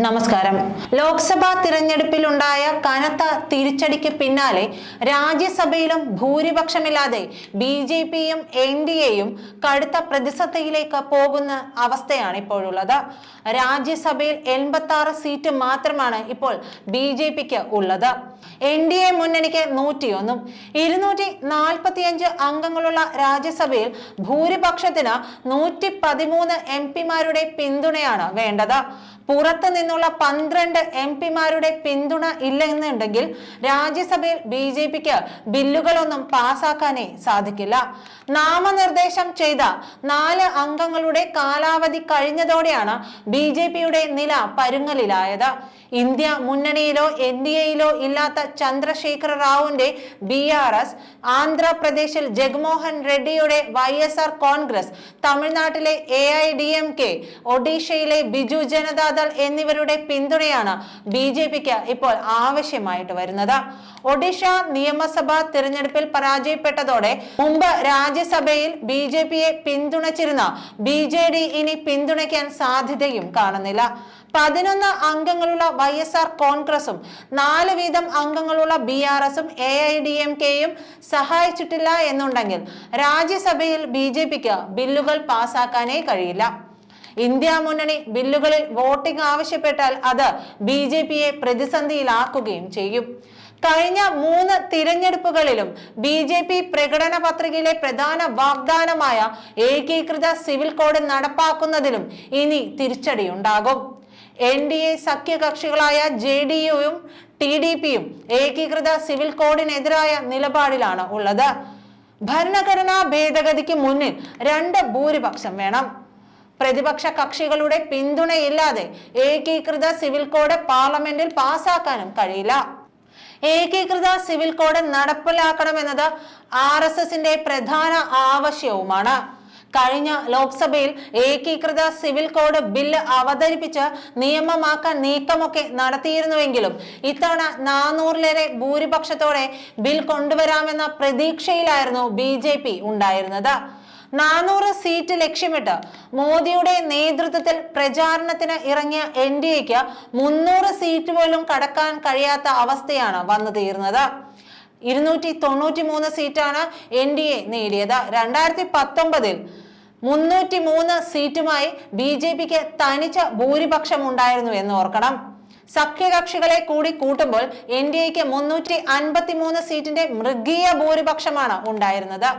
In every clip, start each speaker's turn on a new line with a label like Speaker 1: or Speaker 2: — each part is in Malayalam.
Speaker 1: നമസ്കാരം. ലോക്സഭാ തിരഞ്ഞെടുപ്പിലുണ്ടായ കനത്ത തിരിച്ചടിക്ക് പിന്നാലെ രാജ്യസഭയിലും ഭൂരിപക്ഷമില്ലാതെ ബി ജെ പിയും എൻ ഡി എയും കടുത്ത പ്രതിസന്ധിയിലേക്ക് പോകുന്ന അവസ്ഥയാണ് ഇപ്പോഴുള്ളത്. രാജ്യസഭയിൽ എൺപത്തി ആറ് സീറ്റ് മാത്രമാണ് ഇപ്പോൾ ബി ജെ പിക്ക് ഉള്ളത്. എൻ ഡി എ മുന്നണിക്ക് നൂറ്റിയൊന്നും. ഇരുന്നൂറ്റി നാൽപ്പത്തിയഞ്ച് അംഗങ്ങളുള്ള രാജ്യസഭയിൽ ഭൂരിപക്ഷത്തിന് നൂറ്റി പതിമൂന്ന് എം പിമാരുടെ പിന്തുണയാണ് വേണ്ടത്. പുറത്തു നിന്നുള്ള പന്ത്രണ്ട് എം പിമാരുടെ പിന്തുണ ഇല്ലെന്നുണ്ടെങ്കിൽ രാജ്യസഭയിൽ ബി ജെ പിക്ക് ബില്ലുകളൊന്നും പാസാക്കാനേ സാധിക്കില്ല. നാമനിർദ്ദേശം ചെയ്ത നാല് അംഗങ്ങളുടെ കാലാവധി കഴിഞ്ഞതോടെയാണ് ബി ജെ പിയുടെ നില പരുങ്ങലിലായത്. ഇന്ത്യ മുന്നണിയിലോ എൻ ഡി എയിലോ ഇല്ലാത്ത ചന്ദ്രശേഖര റാവുവിന്റെ ബി ആർ എസ് ആന്ധ്രാപ്രദേശിൽ ജഗ്മോഹൻ റെഡ്ഡിയുടെ വൈ എസ് ആർ കോൺഗ്രസ് തമിഴ്നാട്ടിലെ A I D M K ഒഡീഷയിലെ ബിജു ജനതാദൾ എന്നിവരുടെ പിന്തുണയാണ് ബി ജെ പിക്ക് ഇപ്പോൾ ആവശ്യമായിട്ട് വരുന്നത്. ഒഡീഷ നിയമസഭാ തിരഞ്ഞെടുപ്പിൽ പരാജയപ്പെട്ടതോടെ മുമ്പ് രാജ്യസഭയിൽ ബി ജെ പിയെ പിന്തുണച്ചിരുന്ന ബി ജെ ഡി ഇനി പിന്തുണയ്ക്കാൻ സാധ്യതയും കാണുന്നില്ല. പതിനൊന്ന് അംഗങ്ങളുള്ള വൈ എസ് ആർ കോൺഗ്രസും നാല് വീതം അംഗങ്ങളുള്ള ബി ആർ എസും എ ഐ ഡി എം കെയും സഹായിച്ചിട്ടില്ല എന്നുണ്ടെങ്കിൽ രാജ്യസഭയിൽ ബി ജെ പിക്ക് ബില്ലുകൾ പാസാക്കാനേ കഴിയില്ല. ഇന്ത്യ മുന്നണി ബില്ലുകളിൽ വോട്ടിംഗ് ആവശ്യപ്പെട്ടാൽ അത് ബി ജെ പിയെ പ്രതിസന്ധിയിലാക്കുകയും ചെയ്യും. കഴിഞ്ഞ മൂന്ന് തിരഞ്ഞെടുപ്പുകളിലും ബി ജെ പി പ്രകടന പത്രികയിലെ പ്രധാന വാഗ്ദാനമായ ഏകീകൃത സിവിൽ കോഡ് നടപ്പാക്കുന്നതിലും ഇനി തിരിച്ചടിയുണ്ടാകും. എൻ ഡി എ സഖ്യകക്ഷികളായ ജെ ഡി യുവും ടി ഡി പിയും ഏകീകൃത സിവിൽ കോഡിനെതിരായ നിലപാടിലാണ് ഉള്ളത്. ഭരണഘടനാ ഭേദഗതിക്ക് മുന്നിൽ രണ്ട് ഭൂരിപക്ഷം വേണം. പ്രതിപക്ഷ കക്ഷികളുടെ പിന്തുണയില്ലാതെ ഏകീകൃത സിവിൽ കോഡ് പാർലമെന്റിൽ പാസാക്കാനും കഴിയില്ല. ഏകീകൃത സിവിൽ കോഡ് നടപ്പിലാക്കണമെന്നത് ആർ എസ് എസിന്റെ പ്രധാന ആവശ്യവുമാണ്. കഴിഞ്ഞ ലോക്സഭയിൽ ഏകീകൃത സിവിൽ കോഡ് ബില്ല് അവതരിപ്പിച്ച് നിയമമാക്കാൻ നീക്കമൊക്കെ നടത്തിയിരുന്നുവെങ്കിലും ഇത്തവണ നാനൂറിലേറെ ഭൂരിപക്ഷത്തോടെ ബിൽ കൊണ്ടുവരാമെന്ന പ്രതീക്ഷയിലായിരുന്നു ബി ഉണ്ടായിരുന്നത്. നാനൂറ് സീറ്റ് ലക്ഷ്യമിട്ട് മോദിയുടെ നേതൃത്വത്തിൽ പ്രചാരണത്തിന് ഇറങ്ങിയ എൻ ഡി എക്ക് മുന്നൂറ് സീറ്റ് പോലും കടക്കാൻ കഴിയാത്ത അവസ്ഥയാണ് വന്നു തീർന്നത് ഇരുന്നൂറ്റി തൊണ്ണൂറ്റി മൂന്ന് സീറ്റാണ് എൻ ഡി എ നേടിയത്. രണ്ടായിരത്തി പത്തൊമ്പതിൽ മുന്നൂറ്റി മൂന്ന് സീറ്റുമായി ബി ജെ പിക്ക് തനിച്ച ഭൂരിപക്ഷം ഉണ്ടായിരുന്നു എന്ന് ഓർക്കണം. സഖ്യകക്ഷികളെ കൂടി കൂട്ടുമ്പോൾ എൻ ഡി എക്ക് മുന്നൂറ്റി അൻപത്തി മൂന്ന് സീറ്റിന്റെ മൃഗീയ ഭൂരിപക്ഷമാണ് ഉണ്ടായിരുന്നത്.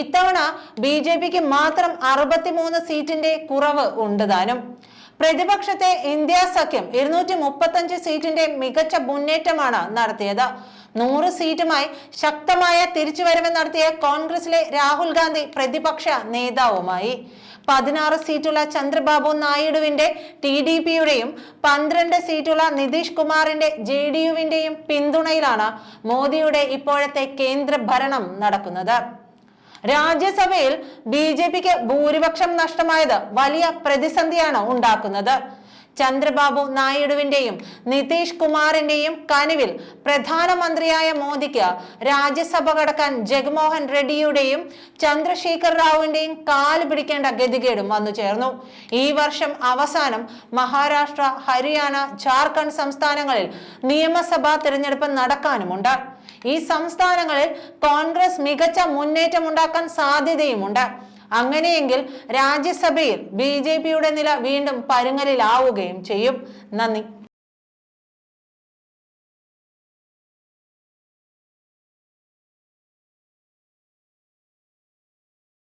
Speaker 1: ഇത്തവണ ബി ജെ പിക്ക് മാത്രം അറുപത്തിമൂന്ന് സീറ്റിന്റെ കുറവ് ഉണ്ട് താനും. പ്രതിപക്ഷത്തെ ഇന്ത്യ സഖ്യം ഇരുന്നൂറ്റി മുപ്പത്തഞ്ച് സീറ്റിന്റെ മികച്ച മുന്നേറ്റമാണ് നടത്തിയത്. നൂറ് സീറ്റുമായി ശക്തമായ തിരിച്ചുവരവ് നടത്തിയ കോൺഗ്രസിലെ രാഹുൽ ഗാന്ധി പ്രതിപക്ഷ നേതാവുമായി. പതിനാറ് സീറ്റുള്ള ചന്ദ്രബാബു നായിഡുവിന്റെ ടി ഡി പിയുടെയും പന്ത്രണ്ട് സീറ്റുള്ള നിതീഷ് കുമാറിന്റെ ജെ ഡി യുവിന്റെയും പിന്തുണയിലാണ് മോദിയുടെ ഇപ്പോഴത്തെ കേന്ദ്ര ഭരണം നടക്കുന്നത്. രാജ്യസഭയിൽ ബി ജെ പിക്ക് ഭൂരിപക്ഷം നഷ്ടമായത് വലിയ പ്രതിസന്ധിയാണ് ഉണ്ടാക്കുന്നത്. ചന്ദ്രബാബു നായിഡുവിന്റെയും നിതീഷ് കുമാറിന്റെയും കനിവിൽ പ്രധാനമന്ത്രിയായ മോദിക്ക് രാജ്യസഭ കടക്കാൻ ജഗ്മോഹൻ റെഡ്ഡിയുടെയും ചന്ദ്രശേഖർ റാവുവിന്റെയും കാൽ പിടിക്കേണ്ട ഗതികേടും വന്നു ചേർന്നു. ഈ വർഷം അവസാനം മഹാരാഷ്ട്ര ഹരിയാന ജാർഖണ്ഡ് സംസ്ഥാനങ്ങളിൽ നിയമസഭാ തിരഞ്ഞെടുപ്പ് നടക്കാനുമുണ്ട്. ഈ സംസ്ഥാനങ്ങളിൽ കോൺഗ്രസ് മികച്ച മുന്നേറ്റം ഉണ്ടാക്കാൻ സാധ്യതയുമുണ്ട്. അങ്ങനെയെങ്കിൽ രാജ്യസഭയിൽ ബി നില വീണ്ടും പരുങ്ങലിലാവുകയും ചെയ്യും. നന്ദി.